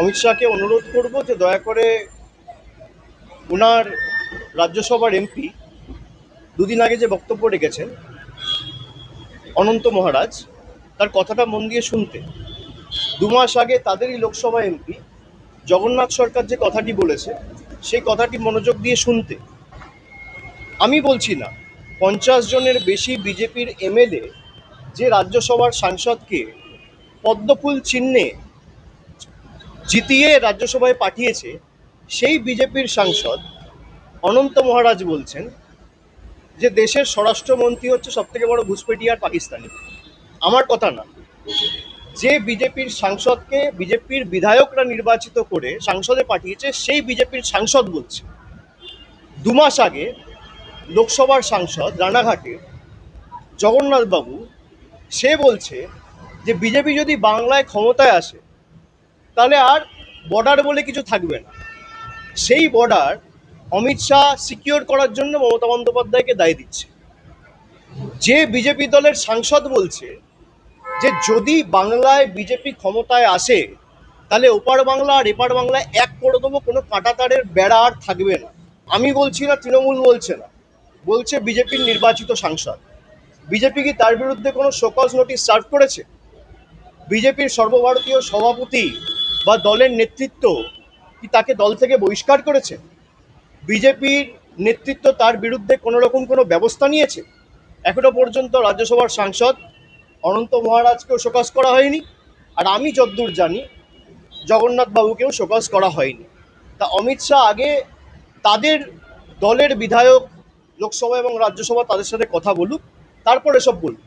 অমিত শাহকে অনুরোধ করব যে দয়া করে ওনার রাজ্যসভার এমপি দুদিন আগে যে বক্তব্য রেখেছেন, অনন্ত মহারাজ, তার কথাটা মন দিয়ে শুনতে। দু মাস আগে তাদেরই লোকসভা এমপি জগন্নাথ সরকার যে কথাটি বলেছে, সেই কথাটি মনোযোগ দিয়ে শুনতে। আমি বলছি না, পঞ্চাশ জনের বেশি বিজেপির এমএলএ যে রাজ্যসভার সাংসদকে পদ্মফুল চিহ্নে জিতিয়ে রাজ্যসভায় পাঠিয়েছে, সেই বিজেপির সাংসদ অনন্ত মহারাজ বলছেন যে দেশের স্বরাষ্ট্রমন্ত্রী হচ্ছে সব থেকে বড় ঘুষপেটিয়ার পাকিস্তানি। আমার কথা না। যে বিজেপির সাংসদকে বিজেপির বিধায়করা নির্বাচিত করে সাংসদে পাঠিয়েছে, সেই বিজেপির সাংসদ বলছে। দু মাস আগে লোকসভার সাংসদ রানাঘাটে জগন্নাথবাবু, সে বলছে যে বিজেপি যদি বাংলায় ক্ষমতায় আসে তাহলে আর বর্ডার বলে কিছু থাকবে না। সেই বর্ডার অমিত শাহ সিকিওর করার জন্য মমতা বন্দ্যোপাধ্যায়কে দায় দিচ্ছে। যে বিজেপি দলের সাংসদ বলছে যে যদি বাংলায় বিজেপি ক্ষমতায় আসে, তাহলে ওপার বাংলা আর এপার বাংলায় এক করে দেবো, কোনো কাঁটাতারের বেড়া আর থাকবে না। আমি বলছি না, তৃণমূল বলছে না। বলছে বিজেপির নির্বাচিত সাংসদ। বিজেপি কি তার বিরুদ্ধে কোনো শোকজ নোটিশ সার্ভ করেছে? বিজেপির সর্বভারতীয় সভাপতি বা দলের নেতৃত্ব কি তাকে দল থেকে বহিষ্কার করেছে? বিজেপির নেতৃত্ব তার বিরুদ্ধে কোনো রকম কোনো ব্যবস্থা নিয়েছে? এখনও পর্যন্ত রাজ্যসভার সাংসদ অনন্ত মহারাজকেও শোকজ করা হয়নি আর আমি যদ্দূর জানি জগন্নাথ বাবুকেও শোকজ করা হয়নি। তা অমিত শাহ আগে তাদের দলের বিধায়ক লোকসভা এবং রাজ্যসভা তাদের সাথে কথা বলুক, তারপর এসব বলুক।